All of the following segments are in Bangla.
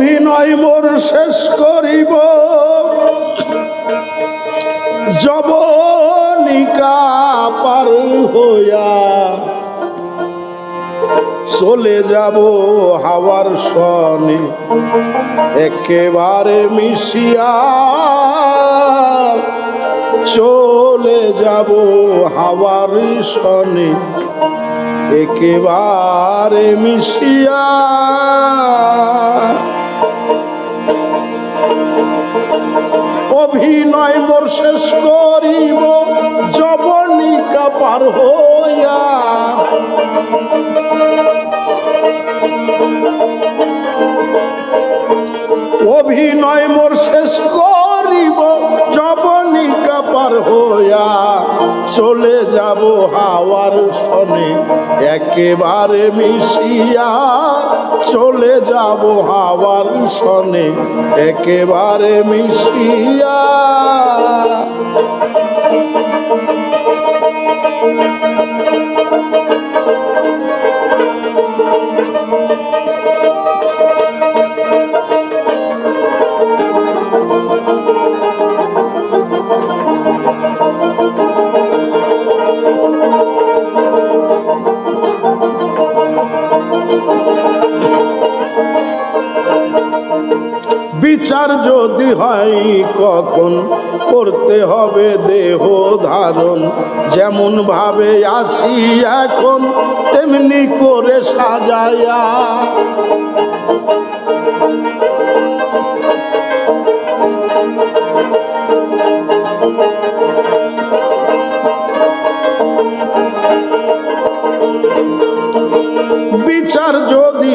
অভিনয় মোর শেষ করিব। জবনিকা পার হইয়া চলে যাব হাওয়ার সনে একেবারে মিশিয়া চলে যাব হাওয়ার সনে একেবারে মিশিয়া অভিনয় মোর শেষ করিব জবনিকা পার হইয়া। অভিনয় মোর শেষ পার হইয়া চলে যাব হাওয়ার সনে একেবারে মিশিয়া চলে যাব হাওয়ার সনে একেবারে মিশিয়া বিচার যদি হয়, কখন করতে হবে দেহ ধারণ? যেমন ভাবে আছি এখন, তেমনি করে সাজায়া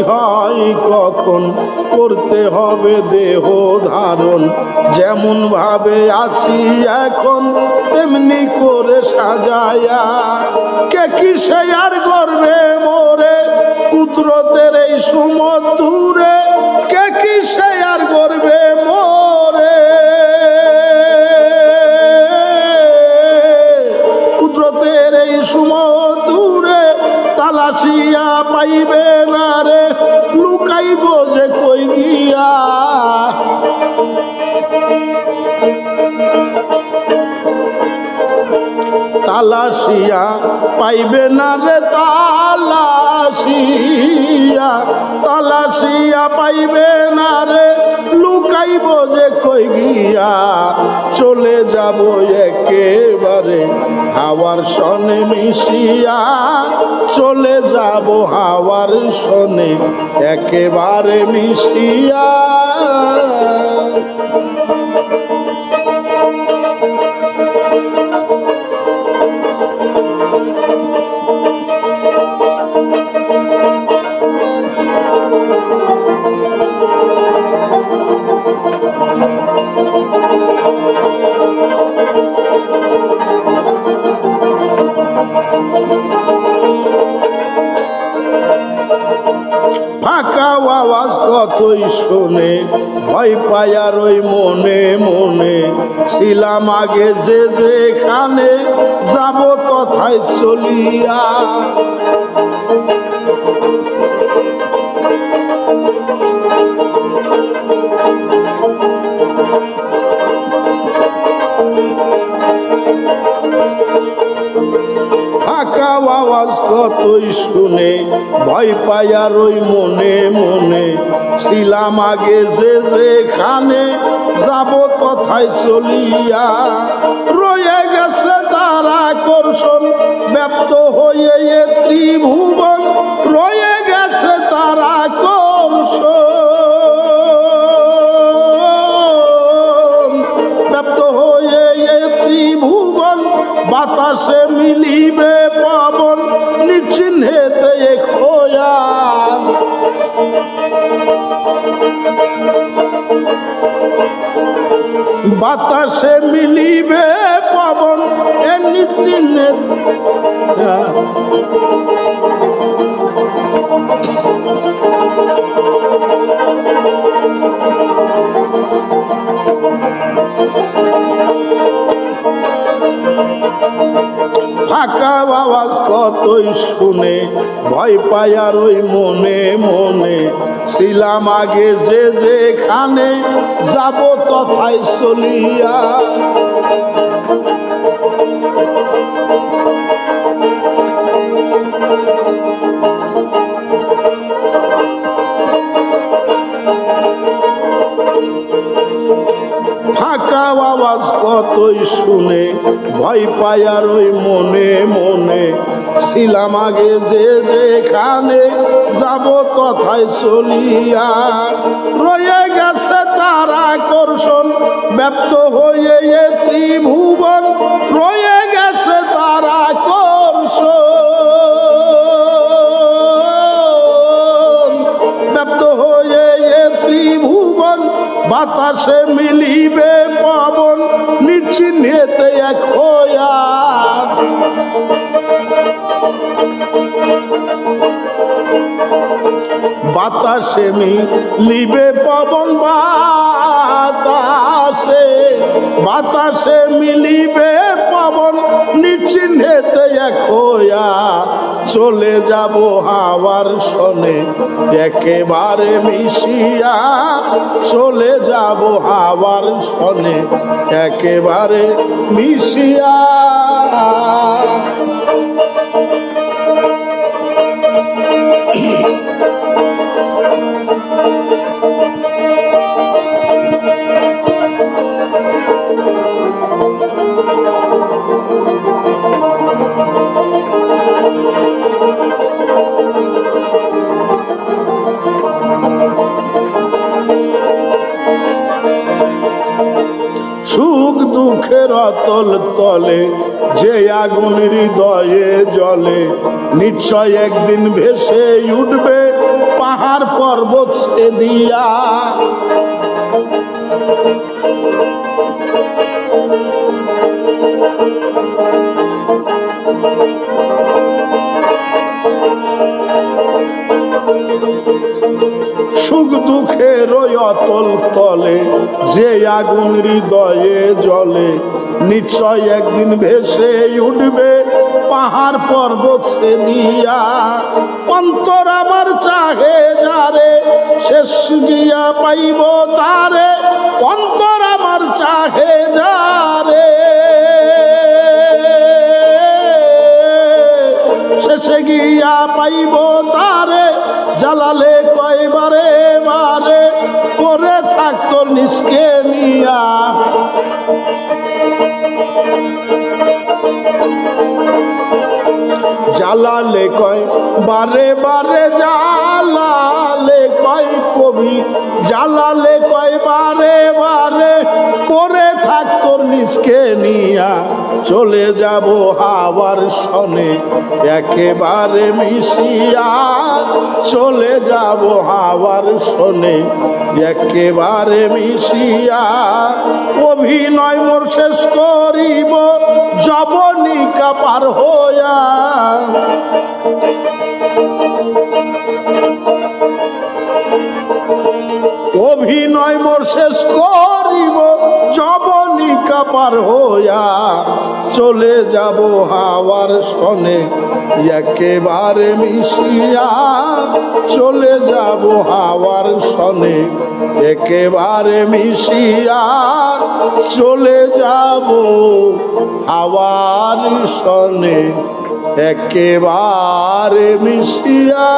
হয় কখন? করতে হবে দেহ ধারণ। যেমন ভাবে আছি এখন, তেমনি করে সাজায়া। কে কি সে আর করবে মোরে? কুদরতের এই সুমধুরে তালাশিয়া, পাইবে না রে তালাশিয়া। তালাশিয়া, পাইবে না রে, লুকাইব যে কই গিয়া। চলে যাব একেবারে হাওয়ার সনে মিশিয়া। চলে যাব হাওয়ার সনে একেবারে মিশিয়া। ফাঁকা আওয়াজ কতই শোনে, ভয় পায়ার ওই মনে মনে। ছিলাম আগে যে যেখানে, যাব তথায় চলিয়া। আওয়াজ কতই শুনে, ভয় পায়ার ওই মনে মনে। ছিলাম আগে যে যেখানে, যাব তথায় চলিয়া। রয়ে গেছে তার আকর্ষণ, ব্যপ্ত হয়ে ত্রিভুবন। রয়ে গেছে তার আকর্ষণ। বাতাসে মিলিবে পবন ফাঁকা আওয়াজ কতই শুনে ভয় পায়ার ওই মনে মনে। ছিলাম আগে যে যেখানে যাব তথায় চলিয়া কতই শুনে ভয় পাই আর ওই মনে মনে। ছিলাম আগে যে যেখানে যাব তথায় চলিয়া। রয়ে গেছে তার আকর্ষণ, ব্যপ্ত হয়ে এ ত্রিভুবন। রয়ে গেছে তার আকর্ষণ, ব্যপ্ত হয়ে এ ত্রিভুবন। বাতাসে মিলিবে বাতাসে মিলিবে পবন বাতাসে বাতাসে মিলিবে পবন, নিশ্চিহ্নেতে এক চলে যাব হাওয়ার শনে। একেবারে মিশিয়া চলে যাব হাওয়ার শনে। একেবারে মিশিয়া দুঃখের অতল তলে, যে আগুন হৃদয়ে জলে নিশ্চয় একদিন ভেসে উঠবে পাহাড় পর্বত সে দিয়া। যে আগুন হৃদয়ে জলে নিশ্চয় একদিন ভেসে উঠবে পাহাড় পর্বত সে দিয়া অন্তর আমার চাহে যারে, শেষ গিয়া পাইব তারে, অন্তর আমার চাহে যারে। শেষে গিয়া পাইব নিষ্কে নিয়া। জ্বালালে কয়, বারে বারে জ্বালালে কয় কবি জ্বালালে কয়, বারে বারে পরে থাকতো নিষ্কে নিয়া, চলে যাব হাওয়ার সনে, একেবারে মিশিয়া, চলে যাব হাওয়ার শোনে একেবারে মিশিয়া, অভিনয় মোর শেষ করিব জবনিকা পার হইয়া অভিনয় মোর শেষ করিব জবনিকা পার হইয়া চলে যাব হাওয়ার শনে একেবারে মিশিয়া চলে যাব হাওয়ার সনে। একেবারে মিশিয়া চলে যাব হাওয়ার সনে। একেবারে মিশিয়া